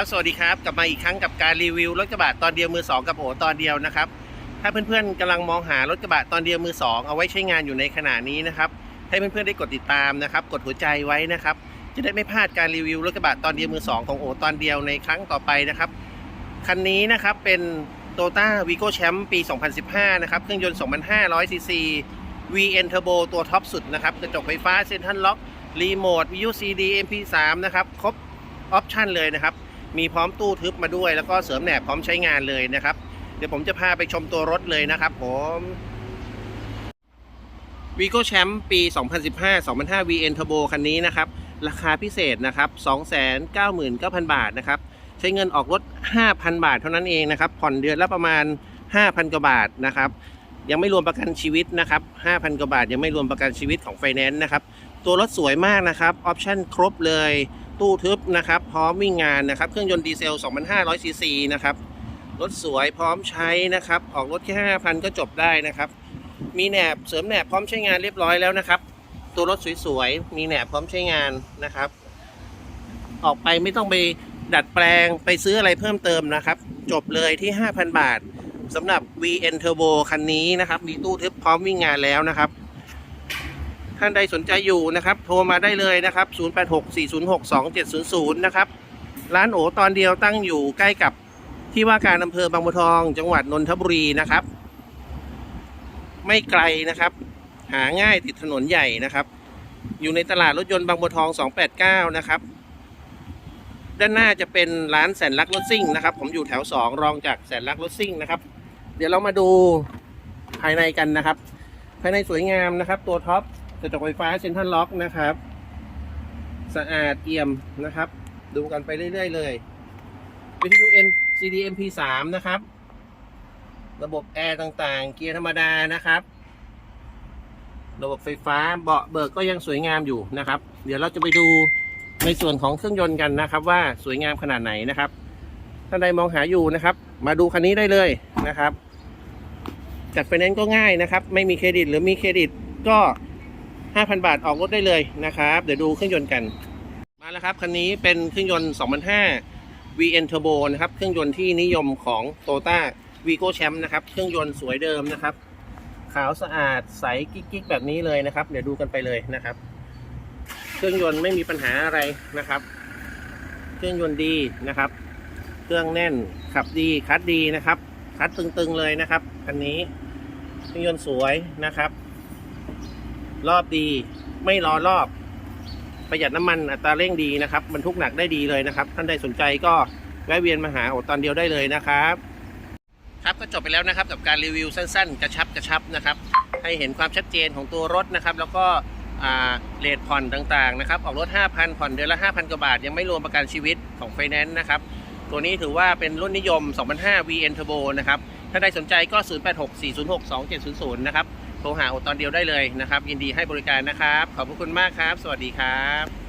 ครับสวัสดีครับกลับมาอีกครั้งกับการรีวิวรถกระบะตอนเดียวมือสองกับโอตอนเดียวนะครับ ถ้าเพื่อนๆกำลังมองหารถกระบะตอนเดียวมือสองเอาไว้ใช้งานอยู่ในขณะนี้นะครับให้เพื่อนๆได้กดติดตามนะครับ กดหัวใจไว้นะครับ จะได้ไม่พลาดการรีวิวรถกระบะตอนเดียวมือสองของโอตอนเดียวในครั้งต่อไปนะครับคันนี้นะครับเป็นโตต้าวีโก้แชมป์ปี 2015 นะครับเครื่องยนต์ 2,500ซีซี VN Turbo ตัวท็อปสุดนะครับกระจกไฟฟ้าเซ็นทรัลล็อกรีโมท VU CD MP3 นะครับครบออปชั่นเลยนะครับ มีพร้อมตู้ทึบมาด้วยแล้วก็เสริมแหนบพร้อมใช้งานเลยนะครับ เดี๋ยวผมจะพาไปชมตัวรถเลยนะครับผมวีโก้แชมป์ปี 2015 2005 VN Turbo คันนี้นะครับ ราคาพิเศษนะครับ 299,000 บาทนะครับ ใช้เงินออกรถ 5,000 บาทเท่านั้นเองนะครับ ผ่อนเดือนละประมาณ 5,000 กว่าบาทนะครับ ยังไม่รวมประกันชีวิตนะครับ 5,000 กว่าบาทยังไม่รวมประกันชีวิตของไฟแนนซ์นะครับ ตัวรถสวยมากนะครับ ออปชั่นครบเลย ตู้ทึบนะครับ พร้อมวิ่งงานนะครับ เครื่องยนต์ดีเซล 2,500ซีซีนะครับ รถสวยพร้อมใช้นะครับ ออกรถแค่ 5,000 ก็จบได้นะครับ มีแหนบเสริมแหนบพร้อมใช้งานเรียบร้อยแล้วนะครับ ตัวรถสวยๆ มีแหนบพร้อมใช้งานนะครับ ออกไปไม่ต้องไปดัดแปลงไปซื้ออะไรเพิ่มเติมนะครับ จบเลยที่ 5,000 บาทสำหรับ VN Turbo คันนี้นะครับ มีตู้ทึบพร้อมวิ่งงานแล้วนะครับ ท่านใดสนใจอยู่นะครับ โทรมาได้เลยนะครับ 0864062700 นะครับ ร้านโอตอนเดียวตั้งอยู่ใกล้กับที่ว่าการอำเภอบางบัวทอง จังหวัดนนทบุรีนะครับ ไม่ไกลนะครับ หาง่ายติดถนนใหญ่นะครับ อยู่ในตลาดรถยนต์บางบัวทอง 289 นะครับ ด้านหน้าจะเป็นร้านแสนรักรถซิ่งนะครับ ผมอยู่แถว 2 รองจากแสนรักรถซิ่งนะครับ เดี๋ยวเรามาดูภายในกันนะครับ ภายในสวยงามนะครับ ตัวท็อป กระจกไฟฟ้าเซ็นทรัลล็อกนะครับ สะอาดเอี่ยมนะครับ ดูกันไปเรื่อยๆเลยวิทยุ N CD MP3 นะครับ ระบบแอร์ต่างๆ เกียร์ธรรมดานะครับ ระบบไฟฟ้าเบาะเบิกก็ยังสวยงามอยู่นะครับ เดี๋ยวเราจะไปดูในส่วนของเครื่องยนต์กันนะครับ ว่าสวยงามขนาดไหนนะครับท่านใดมองหาอยู่นะครับ มาดูคันนี้ได้เลยนะครับจัดไฟแนนซ์ก็ง่ายนะครับ ไม่มีเครดิตหรือมีเครดิตก็ 5,000 บาทออกรถได้เลยนะครับ เดี๋ยวดูเครื่องยนต์กัน มาแล้วครับคันนี้เป็นเครื่องยนต์ 2005 VN Turbo นะครับ เครื่องยนต์ที่นิยมของ Toyota Vigo Champ นะครับ เครื่องยนต์สวยเดิมนะครับ ขาวสะอาดใสกิ๊กๆแบบนี้เลยนะครับ เดี๋ยวดูกันไปเลยนะครับ เครื่องยนต์ไม่มีปัญหาอะไรนะครับ เครื่องยนต์ดีนะครับ เครื่องแน่นขับดีคัดดีนะครับคัดตึงๆเลยนะครับคันนี้เครื่องยนต์สวยนะครับ รอบดี ไม่รอรอบ ประหยัดน้ำมันอัตราเร่งดีนะครับบรรทุกหนักได้ดีเลยนะครับ ท่านใดสนใจก็แวะเวียนมาหาโอตอนเดียวได้เลยนะครับครับก็จบไปแล้วนะครับกับการรีวิวสั้น ๆ กระชับกระชับนะครับ ให้เห็นความชัดเจนของตัวรถนะครับ แล้วก็อ่าเลทผ่อนต่างๆนะครับ ออกรถ 5,000 ผ่อนเดือนละ 5,000 กว่าบาท ยังไม่รวมประกันชีวิตของไฟแนนซ์นะครับ ตัวนี้ถือว่าเป็นรุ่นนิยม 2005 VN Turbo นะครับ ถ้าใดสนใจก็ 0864062700 นะครับ โทรหาโอตอนเดียวได้เลยนะครับ ยินดีให้บริการนะครับ ขอบพระคุณมากครับ สวัสดีครับ